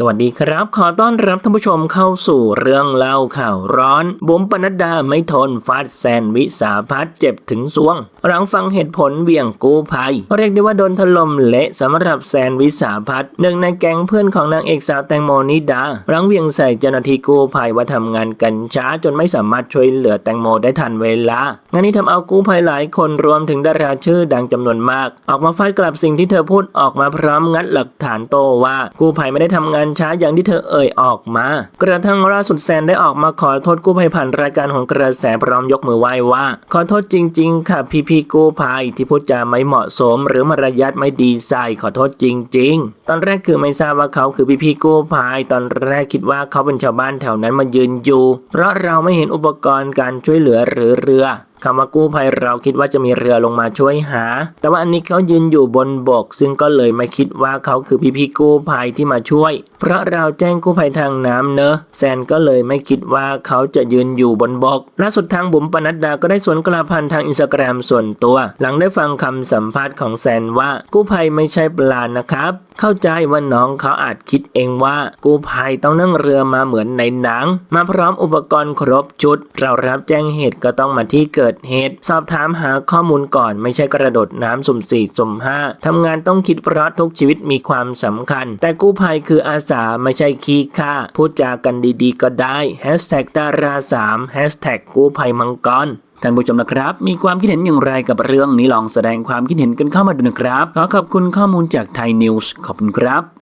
สวัสดีครับ ขอต้อนรับท่านผู้ชมเข้าสู่เรื่องเล่าข่าวร้อนบุ๋มปนัดดาไม่ทนฟาดแซนวิสาพัฒเจ็บถึงสวง หลังฟังเหตุผลเบี่ยงกู้ภัย เรียกได้ว่าโดนถล่มเละสำหรับแซนวิสาพัฒหนึ่งในแก๊งเพื่อนของนางเอกสาวแตงโมนิดา หลังเวียงใส่เจ้าหน้าที่กู้ภัยว่าทำงานกันช้าจนไม่สามารถช่วยเหลือแตงโมได้ทันเวลางานนี้ทำเอากู้ภัยหลายคนรวมถึงดาราชื่อดังจำนวนมาก ออกมาฟาดกลับสิ่งที่เธอพูดออกมาพร้อมงัดหลักฐานโต้ว่ากู้ภัยไม่ได้ทำงานช้าอย่างที่เธอเอ่ยออกมา กระทั่งล่าสุดแซนได้ออกมาขอโทษกู้ภัยผ่านรายการของกระแสพร้อมยกมือไหว้ว่า ขอโทษจริง ๆ ค่ะพี่พี่กู้ภัยที่พูดจาไม่เหมาะสม หรือมารยาทไม่ดีใส่ขอโทษจริง ๆ ตอนแรกคือไม่ทราบว่าเขาคือพี่พี่กู้ภัยตอนแรกคิดว่าเขาเป็นชาวบ้านแถวนั้นมายืนอยู่ เพราะเราไม่เห็นอุปกรณ์การช่วยเหลือหรือเรือ คำว่ากู้ภัยเราคิดว่าจะมีเรือลงมาช่วยหา แต่ว่าอันนี้เขายืนอยู่บนบก ซึ่งก็เลยไม่คิดว่าเขาคือพี่พี่กู้ภัยที่มาช่วย เพราะเราแจ้งกู้ภัยทางน้ำเนอะแซนก็เลยไม่คิดว่าเขาจะยืนอยู่บนบกล่าสุดทางบุ๋มปนัดดาก็ได้สวนกระพันทางอินสตาแกรมส่วนตัว หลังได้ฟังคำสัมภาษณ์ของแซนว่ากู้ภัยไม่ใช่ปลานะครับ เข้าใจว่าน้องเขาอาจคิดเองว่า กู้ภัยต้องนั่งเรือมาเหมือนในหนัง มาพร้อมอุปกรณ์ครบชุด เรารับแจ้งเหตุก็ต้องมาที่เกิดเหตุ สอบถามหาข้อมูลก่อนไม่ใช่กระโดดน้ำสุ่มสี่สุ่มห้าทำงานต้องคิดเพราะทุกชีวิตมีความสำคัญ แต่กู้ภัยคืออาสาไม่ใช่ขี้ข้าพูดจากันดีๆ ก็ได้แฮชแท็กดาราสามแฮชแท็กกู้ภัยมังกรท่านผู้ชมนะครับ มีความคิดเห็นอย่างไรกับเรื่องนี้ลองแสดงความคิดเห็นกันเข้ามาดูนะครับ ขอขอบคุณข้อมูลจากไทยนิวส์ขอบคุณครับ